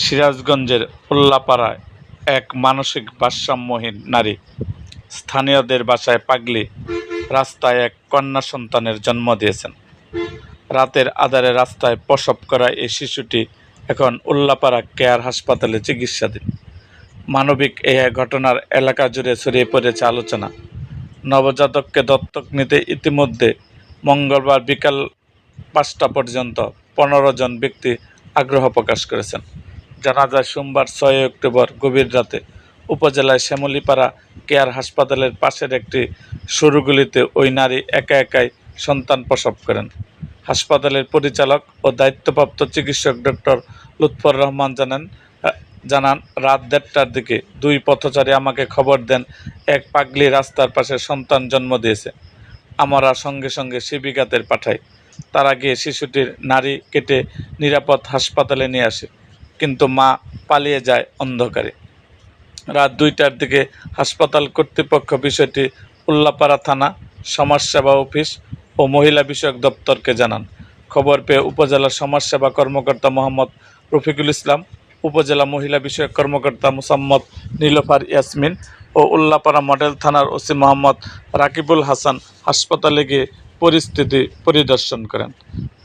সিরাজগঞ্জের উল্লাপাড়ায় এক মানসিক ভারসাম্যহীন নারী। স্থানীয়দের বাসায় পাগলি রাস্তায় এক কন্যা সন্তানের জন্ম দিয়েছেন। রাতের আধারে রাস্তায় প্রসব করা এই শিশুটি এখন উল্লাপাড়া কেয়ার হাসপাতালে চিকিৎসাধীন। মানবিক এই ঘটনার এলাকা জুড়ে ছড়িয়ে পড়েছে আলোচনা। নবজাতককে দত্তক নিতে ইতিমধ্যে মঙ্গলবার বিকাল পাঁচটা পর্যন্ত পনেরো জন ব্যক্তি আগ্রহ প্রকাশ করেছেন। জানা যায় সোমবার ছয় অক্টোবর গভীর রাতে উপজেলায় শ্যামলীপাড়া কেয়ার হাসপাতালের পাশের একটি সরুগুলিতে ওই নারী একা একাই সন্তান প্রসব করেন। হাসপাতালের পরিচালক ও দায়িত্বপ্রাপ্ত চিকিৎসক ডক্টর লুৎফর রহমান জানান জানান, রাত দেড়টার দিকে দুই পথচারী আমাকে খবর দেন, এক পাগলি রাস্তার পাশে সন্তান জন্ম দিয়েছে। আমরা সঙ্গে সঙ্গে শিবিকাতের পাঠাই। তারা গিয়ে শিশুটির নারী কেটে নিরাপদ হাসপাতালে নিয়ে আসে। কিন্তু মা পালিয়ে যায় অন্ধকারে। রাত দুইটার দিকে হাসপাতাল কর্তৃপক্ষ বিষয়টি উল্লাপাড়া থানা সমাজসেবা অফিস ও মহিলা বিষয়ক দপ্তরকে জানান। খবর পেয়ে উপজেলা সমাজসেবা কর্মকর্তা মোহাম্মদ রফিকুল ইসলাম, উপজেলা মহিলা বিষয়ক কর্মকর্তা মুসাম্মদ নীলফার ইয়াসমিন ও উল্লাপাড়া মডেল থানার ওসি মোহাম্মদ রাকিবুল হাসান হাসপাতালে গিয়ে পরিস্থিতি পরিদর্শন করেন।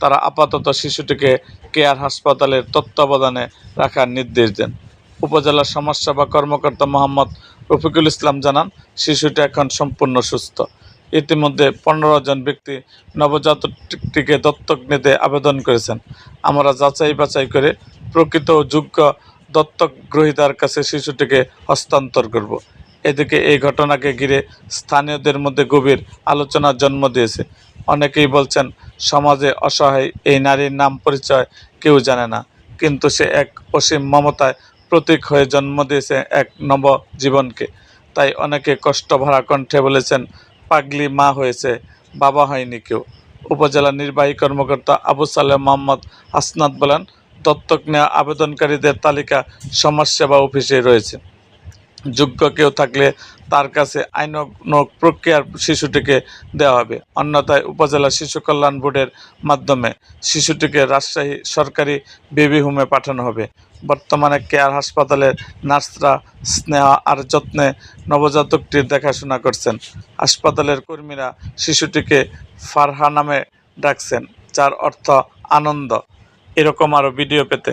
তারা আপাতত শিশুটিকে কেয়ার হাসপাতালের তত্ত্বাবধানে রাখার নির্দেশ দেন। উপজেলা সমাজসেবা কর্মকর্তা মোহাম্মদ রফিকুল ইসলাম জানান, শিশুটি এখন সম্পূর্ণ সুস্থ। ইতিমধ্যে পনেরো জন ব্যক্তি নবজাতকটিকে দত্তক নিতে আবেদন করেছেন। আমরা যাচাই বাছাই করে প্রকৃত যোগ্য দত্তক গ্রহীতার কাছে শিশুটিকে হস্তান্তর করব। এদিকে এই ঘটনাকে ঘিরে স্থানীয়দের মধ্যে গভীর আলোচনার জন্ম দিয়েছে। অনেকেই বলছেন, সমাজে অসহায় এই নারীর নাম পরিচয় কেউ জানে না। কিন্তু সে এক অসীম মমতায় প্রতীক হয়ে জন্ম দিয়েছে এক নব জীবনকে তাই অনেকে কষ্ট ভরা কণ্ঠে বলেছেন, পাগলি মা হয়েছে, বাবা হয়নি কেউ। উপজেলা নির্বাহী কর্মকর্তা আবু সালেহ মোহাম্মদ হাসনাত বলেন, দত্তক নেওয়া আবেদনকারীদের তালিকা সমাজসেবা অফিসে রয়েছে। যোগ্য কেউ থাকলে তার কাছে আইনানুগ প্রক্রিয়ার শিশুটিকে দেওয়া হবে। অন্যথায় উপজেলা শিশু কল্যাণ বোর্ডের মাধ্যমে শিশুটিকে রাজশাহী সরকারি বেবি হোমে পাঠানো হবে। বর্তমানে কেয়ার হাসপাতালের নার্সরা স্নেহ আর যত্নে নবজাতকটির দেখাশোনা করছেন। হাসপাতালের কর্মীরা শিশুটিকে ফারহা নামে ডাকছেন, যার অর্থ আনন্দ। এরকম আরও ভিডিও পেতে